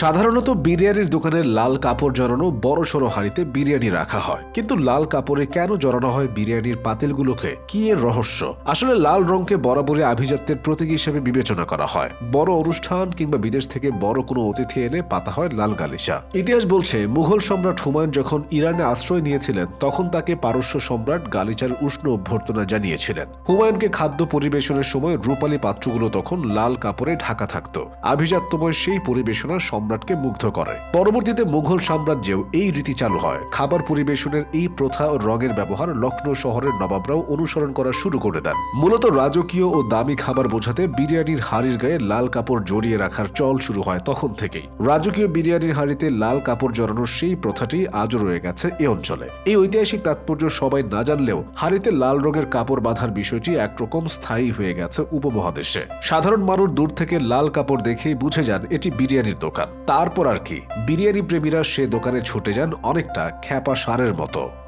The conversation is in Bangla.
সাধারণত বিরিয়ানির দোকানের লাল কাপড় জড়ানো বড় সড়ো হাঁড়িতে বিরিয়ানি রাখা হয়। কিন্তু লাল কাপড়ে কেন জড়ানো হয় বিরিয়ানির পাতিলগুলোকে? কি এর রহস্য? আসলে লাল রঙকে বরাবরই আভিজাত্যের প্রতীক হিসেবে বিবেচনা করা হয়। বড় অনুষ্ঠান কিংবা বিদেশ থেকে বড় কোনো অতিথি এনে পাতা হয় লাল গালিচা ইতিহাস বলছে, মুঘল সম্রাট হুমায়ুন যখন ইরানে আশ্রয় নিয়েছিলেন, তখন তাকে পারস্য সম্রাট গালিচার উষ্ণ অভ্যর্থনা জানিয়েছিলেন। হুমায়ুনকে খাদ্য পরিবেশনের সময় রূপালী পাত্রগুলো তখন লাল কাপড়ে ঢাকা থাকত। আভিজাত্যময় সেই পরিবেশনা সম্রাটকে মুগ্ধ করে। পরবর্তীতে মুঘল সাম্রাজ্যেও এই রীতি চালু হয়। খাবার পরিবেশনের এই প্রথা ও রঙের ব্যবহার লখনৌ শহরের নবাবরাও অনুসরণ করা শুরু করে দেন। মূলত রাজকীয় ও দামি খাবার বোঝাতে বিরিয়ানির হাড়ির গায়ে লাল কাপড় জড়িয়ে রাখার চল শুরু হয় তখন থেকেই। রাজকীয় বিরিয়ানির হাড়িতে লাল কাপড় জড়ানোর সেই প্রথাটি আজও রয়ে গেছে এ অঞ্চলে। এই ঐতিহাসিক তাৎপর্য সবাই না জানলেও হাড়িতে লাল রঙের কাপড় বাঁধার বিষয়টি একরকম স্থায়ী হয়ে গেছে উপমহাদেশে। সাধারণ মানুষ দূর থেকে লাল কাপড় দেখেই বুঝে যান এটি বিরিয়ানির দোকান। তারপর আর কি বিরিয়ানি প্রেমীরা সে দোকানে ছুটে যান অনেকটা খ্যাপা সারের মতো।